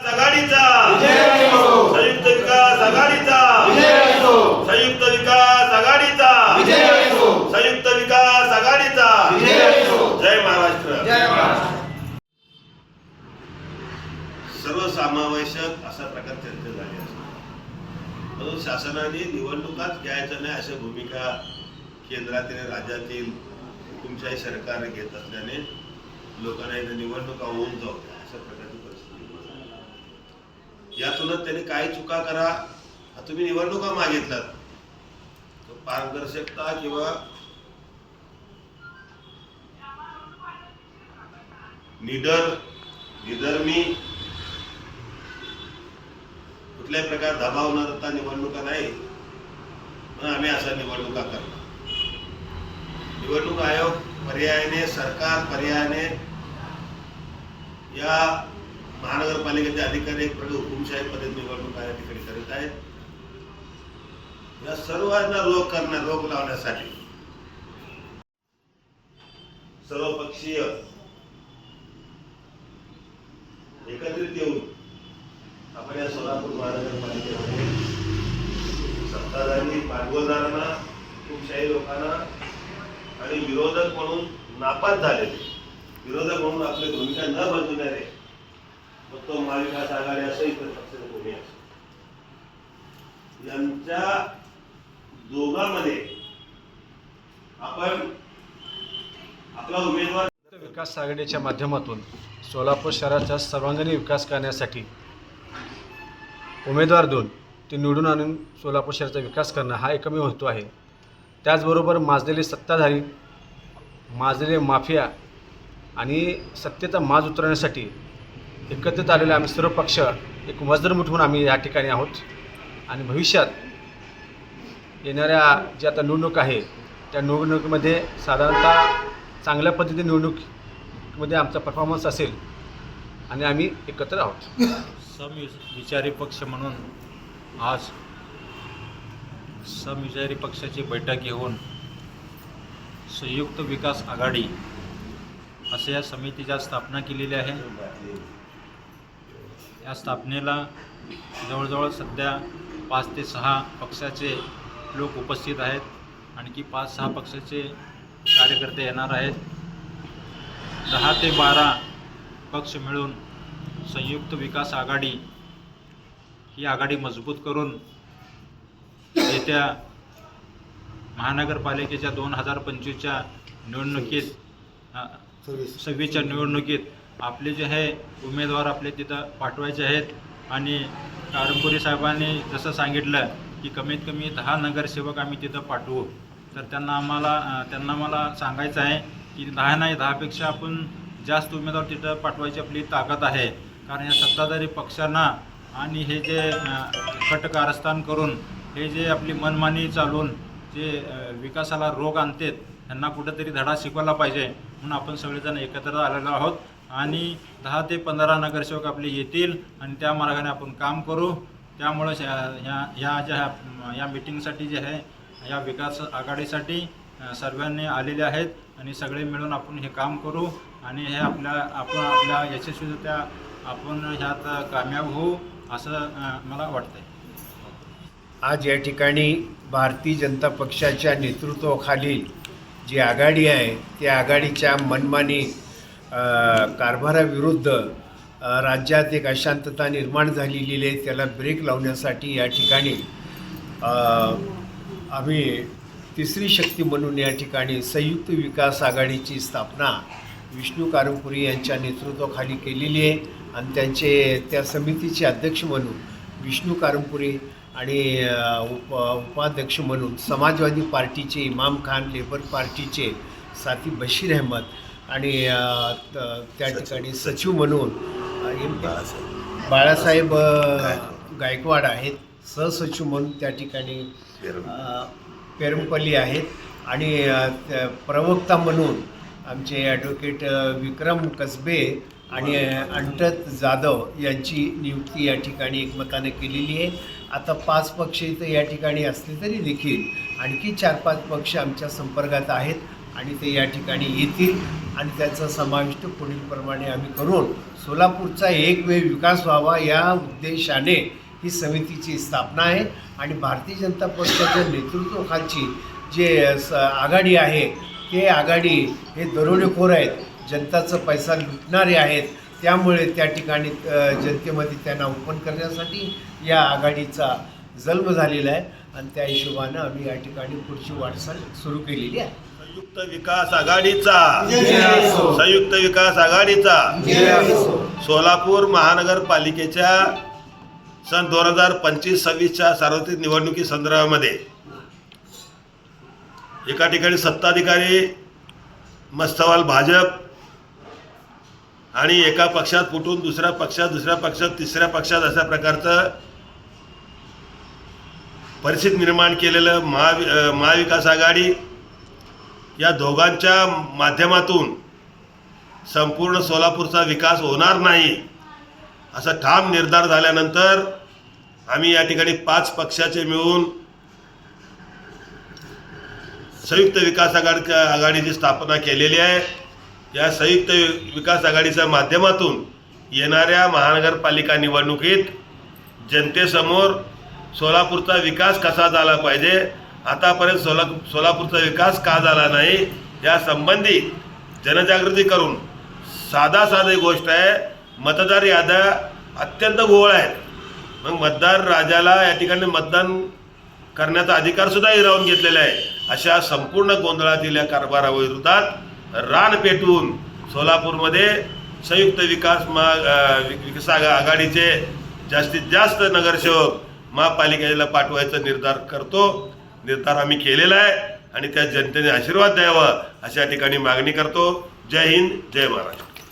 आघाडीचा संयुक्त विकास आघाडीचा संयुक्त विकास आघाडीचा संयुक्त विकास आघाडीचा जय महाराष्ट्र. सर्वसमावेशक असा प्रकार चर्चा झाली असते म्हणून शासनाने निवडणुकाच घ्यायचं नाही अशा भूमिका केंद्रातील राज्यातील हुकुमशाही सरकार घेत असल्याने लोकांना निवडणुका होऊन जाऊ द्या अशा प्रकारची परिस्थिती. यातूनच त्यांनी काही चुका करा तुम्ही निवडणुका मागितल्यात. पारदर्शकता किंवा निडर निधर्मी कुठल्याही प्रकार दबावणारता निवडणुका नाही आम्ही अशा निवडणुका करणार निवडणूक आयोग पर्यायाने सरकार पर्यायाने या महानगरपालिकेचे अधिकारी एक प्रकारे हुकुमशाही पद्धत निवडणूक या ठिकाणी करीत आहेत. या सर्वांना रोग करण्या रोग लावण्यासाठी सर्वपक्षीय एकत्रित येऊन आपण या सोलापूर महानगरपालिकेमध्ये सत्ताधारी भांडवलदारांना हुकुमशाही लोकांना आणि विरोधक म्हणून नापास झालेले. विरोधक म्हणून आपली भूमिका न बदलणारे फक्त महाविकास आघाडी असो इतर पक्षाचे कोणी असो यांच्या दोघांमध्ये आपण आपला उमेदवार विकास आघाडीच्या माध्यमातून सोलापूर शहराचा सर्वांगीण विकास करण्यासाठी उमेदवार देऊन ते निवडून आणून सोलापूर शहराचा विकास करणं हा एकमेव हेतू आहे. त्याचबरोबर माजलेले सत्ताधारी माजलेले माफिया आणि सत्तेचा माज उतरवण्यासाठी एकत्रित आलेले आम्ही सर्व पक्ष एक वज्रमुठ म्हणून आम्ही या ठिकाणी आहोत. आणि भविष्यात येणाऱ्या जी आता निवडणूक आहे त्या निवडणुकीमध्ये साधारणतः चांगल्या पद्धतीने निवडणुकीमध्ये आमचा परफॉर्मन्स असेल आणि आम्ही एकत्र आहोत. समविचारी पक्ष म्हणून आज समविचारी पक्षाची बैठक घेऊन संयुक्त विकास आघाडी असे या समितीच्या स्थापना केलेली आहे या स्थापनेला जवळजवळ सध्या पाच ते सहा पक्षाचे लोक उपस्थित आहेत. आणखी पाच सहा पक्षाचे कार्यकर्ते येणार आहेत. दहा ते बारा पक्ष मिळून संयुक्त विकास आघाडी ही आघाडी मजबूत करून येत्या महानगरपालिकेच्या दोन हजार पंचवीसच्या निवडणुकीत सव्वीसच्या निवडणुकीत आपले जे आहे उमेदवार आपले तिथं पाठवायचे आहेत. आणि कारंपुरी साहेबांनी जसं सांगितलं की कमीत कमी दहा नगरसेवक आम्ही तिथं पाठवू. तर त्यांना आम्हाला त्यांना मला सांगायचं आहे की दहा नाही दहापेक्षा आपण जास्त उमेदवार तिथं पाठवायची आपली ताकद आहे. कारण या सत्ताधारी पक्षांना आणि हे जे कट कारस्थान करून हे जे आपली मनमानी चालून जे विकासाला रोग आणतात त्यांना कुठंतरी धडा शिकवायला पाहिजे. म्हणून आपण सगळेजण एकत्र आलेलो आहोत. आणि दहा ते पंधरा नगरसेवक आपले येतील आणि त्या मार्गाने आपण काम करू. त्यामुळं ह्या ह्या ह्या ज्या या मिटिंगसाठी जे आहे या विकास आघाडीसाठी सर्वांनी आलेले आहेत आणि सगळे मिळून आपण हे काम करू आणि हे आपल्या आपण आपल्या यशस्वीरित्या आपण ह्यात कामयाब होऊ असं मला वाटतंय. आज या ठिकाणी भारतीय जनता पक्षाच्या नेतृत्वाखालील जी आघाडी आहे त्या आघाडीच्या मनमानी कारभाराविरुद्ध राज्यात एक अशांतता निर्माण झालेली आहे त्याला ब्रेक लावण्यासाठी या ठिकाणी आम्ही तिसरी शक्ती म्हणून या ठिकाणी संयुक्त विकास आघाडीची स्थापना विष्णू कारंपुरी यांच्या नेतृत्वाखाली केलेली आहे आणि त्यांचे त्या समितीचे अध्यक्ष म्हणून विष्णू कारंपुरी आणि उप उपाध्यक्ष म्हणून समाजवादी पार्टीचे इमाम खान लेबर पार्टीचे साथी बशीर अहमद आणि त्या ठिकाणी सचिव म्हणून बाळासाहेब. गायकवाड. आहेत. सहसचिव म्हणून त्या ठिकाणी पेरमपल्ली आहेत. आणि प्रवक्ता म्हणून आमचे ॲडव्होकेट विक्रम कसबे आणि अंटत जाधव यांची नियुक्ती या ठिकाणी एकमताने केलेली आहे. आता पाच पक्ष इथं या ठिकाणी असले तरी देखील आणखी चार पाच पक्ष आमच्या संपर्कात आहेत. आणि ते या ठिकाणी येतील आणि त्याचा समाविष्ट पुढीलप्रमाणे आम्ही करून सोलापूरचा एक वेळ विकास व्हावा या उद्देशाने ही समितीची स्थापना आहे. आणि भारतीय जनता पक्षाच्या नेतृत्वाखालची जे स आघाडी आहे ते आघाडी हे दरोडेखोर आहेत. जनताचा पैसा लुटणारे आहेत. त्यामुळे त्या ठिकाणी जनतेमध्ये त्यांना ओपन करण्यासाठी या आघाडीचा जन्म झालेला आहे. आणि त्या हिशोबानं आम्ही या ठिकाणी पुढची वाटचाल सुरू केलेली आहे. संयुक्त विकास आघाडीचा. संयुक्त विकास आघाडीचा. सोलापूर महानगरपालिकेच्या सन दोन हजार पंचवीस सव्वीसच्या सार्वत्रिक निवडणुकी संदर्भामध्ये एका ठिकाणी सत्ताधिकारी मस्तवाल भाजप आणि एका पक्षात फुटून दुसऱ्या पक्षात दुसऱ्या पक्षात तिसऱ्या पक्षात अशा प्रकारचं परिस्थिती निर्माण केलेलं महावि महाविकास आघाडी या दोघांच्या माध्यमातून संपूर्ण सोलापूरचा विकास होणार नाही असा ठाम निर्धार झाल्यानंतर आम्ही या ठिकाणी पाच पक्षाचे मिळून संयुक्त विकास आघाडी आघाडीची स्थापना केलेली आहे. या संयुक्त विकास आघाडीच्या माध्यमातून येणाऱ्या महानगरपालिका निवडणुकीत जनतेसमोर सोलापूरचा विकास कसा झाला पाहिजे आतापर्यंत सोला सोलापूरचा विकास का झाला नाही या संबंधी जनजागृती करून साधा साधी गोष्ट आहे मतदार याद्या अत्यंत घोळ आहेत. मग मतदार राजाला या ठिकाणी मतदान करण्याचा अधिकारसुद्धा हिरावून घेतलेला आहे. अशा संपूर्ण गोंधळातील या कारभाराविरोधात रान पेटवून सोलापूरमध्ये संयुक्त विकास महा विकास आघाडीचे जास्तीत जास्त नगरसेवक महापालिकेला पाठवायचा निर्धार करतो. निर्धार आम्ही केलेला आहे आणि त्या जनतेने आशीर्वाद द्यावा अशा ठिकाणी मागणी करतो. जय हिंद जय महाराष्ट्र.